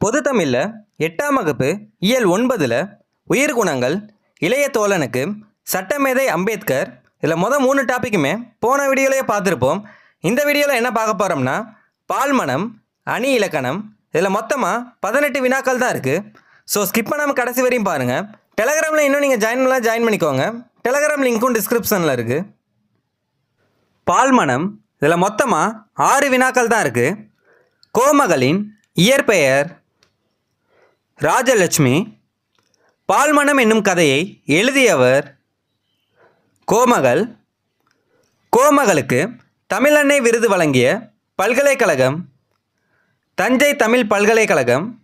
பொது தமிழில் எட்டாம் வகுப்பு இயல் ஒன்பதில் உயிர்குணங்கள் இளைய தோழனுக்கு சட்டமேதை அம்பேத்கர் இதில் மொதல் மூணு டாப்பிக்குமே போன வீடியோலேயே பார்த்துருப்போம். இந்த வீடியோவில் என்ன பார்க்க போகிறோம்னா பால்மனம் அணி இலக்கணம் இதில் மொத்தமாக பதினெட்டு வினாக்கள் தான் இருக்குது ஸோ ஸ்கிப் பண்ணாமல் கடைசி வரையும் பாருங்கள் டெலகிராமில் இன்னும் நீங்கள் ஜாயின் பண்ணலாம் ஜாயின் பண்ணிக்கோங்க. டெலகிராம் லிங்க்கும் டிஸ்கிரிப்ஷனில் இருக்குது பால்மனம் இதில் மொத்தமாக ஆறு வினாக்கள் தான் இருக்குது கோமகளின் இயற்பெயர் ராஜலட்சுமி பால்மணம் என்னும் கதையை எழுதியவர் கோமகள். கோமகளுக்கு தமிழன்னை விருது வழங்கிய பல்கலைக்கழகம். தஞ்சை தமிழ் பல்கலைக்கழகம்.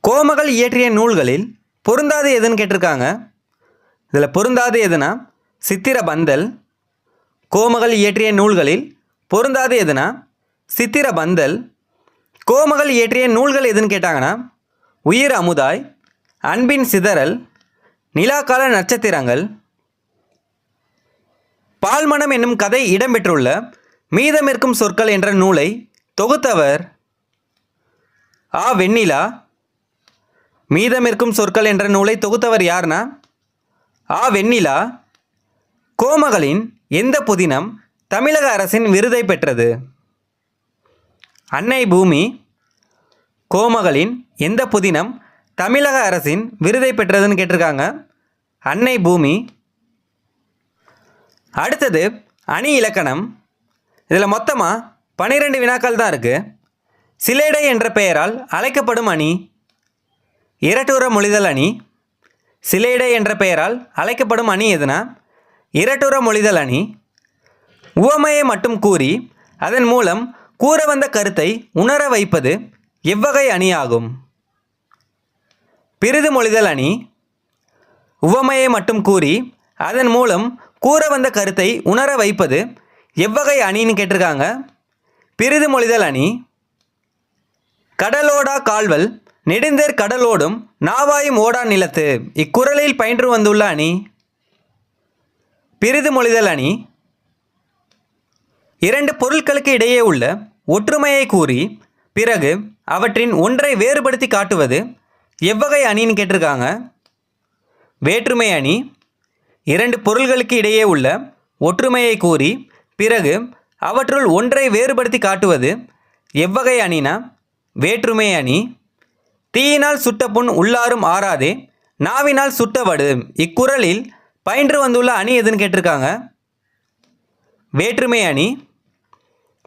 கோமகள் இயற்றிய நூல்களில் பொருந்தாது எதுன்னு கேட்டிருக்காங்க. இதில் பொருந்தாது எதுனா சித்திர பந்தல். கோமகள் இயற்றிய நூல்களில் பொருந்தாது எதுனா சித்திர பந்தல். கோமகள் இயற்றிய நூல்கள் எதுன்னு கேட்டாங்கன்னா உயிர் அமுதாய் அன்பின் சிதறல் நிலாக்கால நட்சத்திரங்கள் பால்மணம் என்னும் கதை இடம்பெற்றுள்ள மீதமிருக்கும் சொற்கள் என்ற நூலை தொகுத்தவர் ஆ. வெண்ணிலா. மீதமிருக்கும் சொற்கள் என்ற நூலை தொகுத்தவர் யார்னா ஆ. வெண்ணிலா. கோமகளின் எந்த புதினம் தமிழக அரசின் விருதை பெற்றது? அன்னை பூமி கோமகளின் எந்த புதினம் தமிழக அரசின் விருதை பெற்றதுன்னு கேட்டிருக்காங்க. அன்னை பூமி அடுத்தது அணி இலக்கணம். இதில் மொத்தமாக பன்னிரெண்டு வினாக்கள் தான் இருக்குது சிலேடை என்ற பெயரால் அழைக்கப்படும் அணி இரட்டுற மொழிதல் அணி. சிலேடை என்ற பெயரால் அழைக்கப்படும் அணி எதுனா? இரட்டுற மொழிதல் அணி. உவமையை மட்டும் கூறி அதன் மூலம் கூற வந்த கருத்தை உணர வைப்பது எவ்வகை அணியாகும்? பிரிது மொழிதல் அணி. உவமையை மட்டும் கூறி அதன் மூலம் கூற வந்த கருத்தை உணர வைப்பது எவ்வகை அணின்னு கேட்டிருக்காங்க. பிரிது மொழிதல் அணி. கடலோடா கால்வல் நெடுந்தேர் கடலோடும் நாவாயும் ஓடா நிலத்து இக்குறளில் பயின்று வந்துள்ள அணி. பிரிது மொழிதல் அணி. இரண்டு பொருட்களுக்கு இடையே உள்ள ஒற்றுமையை கூறி பிறகு அவற்றின் ஒன்றை வேறுபடுத்தி காட்டுவது எவ்வகை அணின்னு கேட்டிருக்காங்க. வேற்றுமை அணி இரண்டு பொருள்களுக்கு இடையே உள்ள ஒற்றுமையை கூறி பிறகு அவற்றுள் ஒன்றை வேறுபடுத்தி காட்டுவது எவ்வகை அணினா வேற்றுமை அணி தீயினால் சுட்ட புண் உள்ளாரும் ஆறாதே நாவினால் சுட்டவடு இக்குறளில் பயின்று வந்துள்ள அணி எதுன்னு கேட்டிருக்காங்க. வேற்றுமை அணி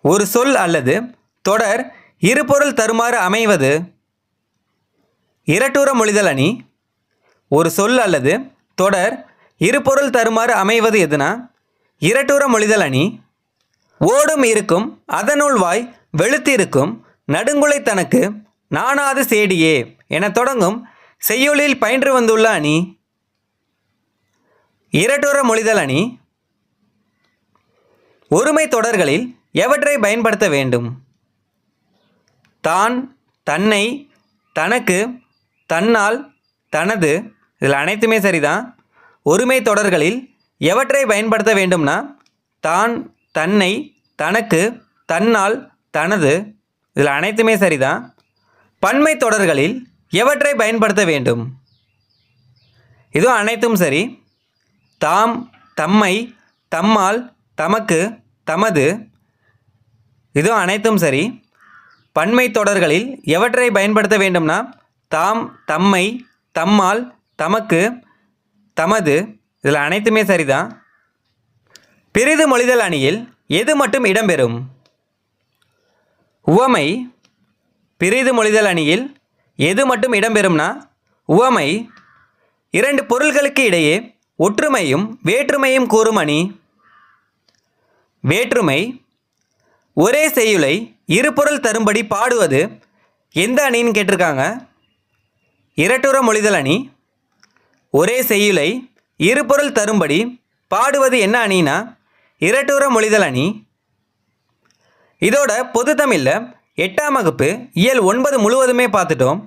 ஒரு சொல் அல்லது தொடர் இருபொருள் தருமாறு அமைவது. இரட்டுற மொழிதல் அணி. ஒரு சொல் அல்லது தொடர் இருபொருள் தருமாறு அமைவது எதுனா? இரட்டுற மொழிதல் அணி. ஓடும் இருக்கும் அதனுள் வாய் வெளுத்திருக்கும் நடுங்குலை தனக்கு நானாது சேடியே என தொடங்கும் செய்யுளில் பயின்று வந்துள்ள அணி. இரட்டுற மொழிதல் அணி. ஒருமை தொடர்களில் எவற்றை பயன்படுத்த வேண்டும்? தான் தன்னை தனக்கு தன்னால் தனது இதில் அனைத்துமே சரிதான் ஒருமை தொடர்களில் எவற்றை பயன்படுத்த வேண்டும்னா தான் தன்னை தனக்கு தன்னால் தனது இதில் அனைத்துமே சரிதான் பன்மை தொடர்களில் எவற்றை பயன்படுத்த வேண்டும்? இதுவும் அனைத்தும் சரி. தாம் தம்மை தம்மால் தமக்கு தமது இது அனைத்தும் சரி. பன்மை தொடர்களில் எவற்றை பயன்படுத்த வேண்டும்னா தாம் தம்மை தம்மால் தமக்கு தமது இதில் அனைத்துமே சரிதான். பிரிது மொழிதல் அணியில் எது மட்டும் இடம்பெறும்? உவமை பிரிது மொழிதல் அணியில் எது மட்டும் இடம்பெறும்னா உவமை இரண்டு பொருள்களுக்கு இடையே ஒற்றுமையும் வேற்றுமையும் கூறும் அணி. வேற்றுமை ஒரே செய்யுளை இரு பொருள் தரும்படி பாடுவது எந்த அணின்னு கேட்டிருக்காங்க? இரட்டுற மொழிதல் அணி. ஒரே செய்யுளை இரு பொருள் தரும்படி பாடுவது என்ன அணினா? இரட்டுற மொழிதல் அணி. இதோட பொது தமிழில் எட்டாம் வகுப்பு இயல் ஒன்பது முழுவதுமே பார்த்துட்டோம்.